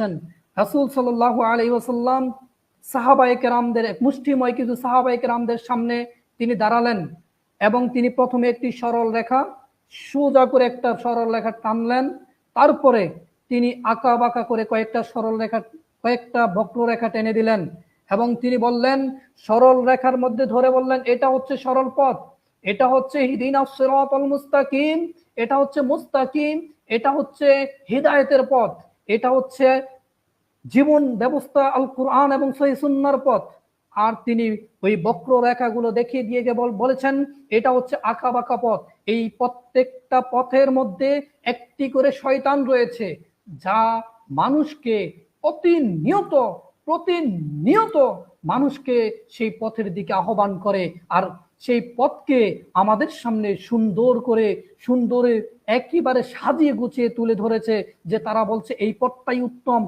বলেছেন রাসূল সাল্লাল্লাহু আলাইহি ওয়াসাল্লাম সাহাবায়ে কেরামদের এক মুষ্টিময় কিছু সাহাবায়ে কেরামদের সামনে তিনি দাঁড়ালেন এবং তিনি প্রথমে একটি সরল রেখা, সোজা করে একটা সরল রেখা টানলেন। তারপরে তিনি আঁকা বাঁকা করে কয়েকটা সরল রেখা, কয়েকটা বক্ররেখা টেনে দিলেন এবং তিনি বললেন, সরল রেখার মধ্যে ধরে বললেন, এটা হচ্ছে সরল পথ, এটা হচ্ছে হিদিন সিরাতাল মুস্তাকিম, এটা হচ্ছে মুস্তাকিম, এটা হচ্ছে হিদায়েতের পথ। এটা হচ্ছে জীবন ব্যবস্থা আল কোরআন এবং সহি সুন্নার পথ। আর তিনি ওই বক্র রেখাগুলো দেখিয়ে দিয়ে কেবল বলেছেন, এটা হচ্ছে আঁকা বাঁকা পথ। এই প্রত্যেকটা পথের মধ্যে একটি করে শয়তান রয়েছে, যা মানুষকে প্রতিনিয়ত প্রতিনিয়ত মানুষকে সেই পথের দিকে আহ্বান করে আর সেই পথকে আমাদের সামনে সুন্দর করে, সুন্দরে একেবারে সাজিয়ে গুছিয়ে তুলে ধরেছে যে তারা বলছে, এই পথটাই উত্তম।